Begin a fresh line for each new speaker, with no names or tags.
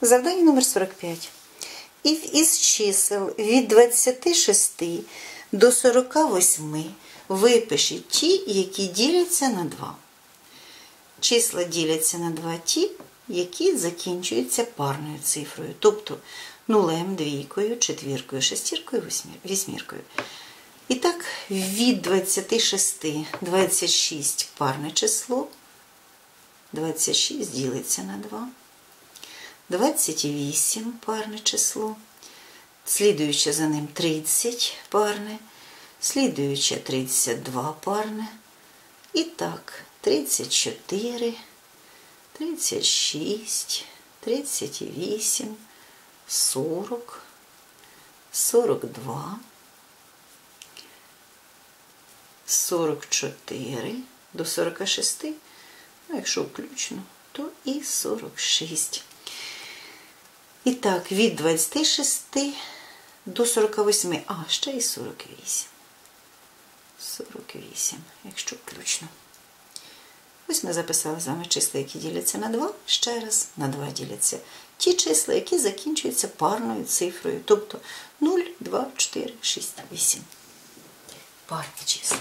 Завдання номер 45. І із чисел від 26 до 48 випишіть ті, які діляться на 2. Числа діляться на 2 ті, які закінчуються парною цифрою, тобто нулем, двійкою, четвіркою, шестіркою, восьмір- вісьміркою. І так, від 26 26 парне число, 26 ділиться на 2. 28 парне число, слідуюче за ним 30 парне, слідуюче 32 парне. І так, 34, 36, 38, 40, 42, 44 до 46, ну, якщо включно, то і 46. І так, від 26 до 48, а ще і 48. 48, якщо включно. Ось ми записали з вами числа, які діляться на 2. Ще раз на 2 діляться ті числа, які закінчуються парною цифрою. Тобто 0, 2, 4, 6, 8. Парні числа.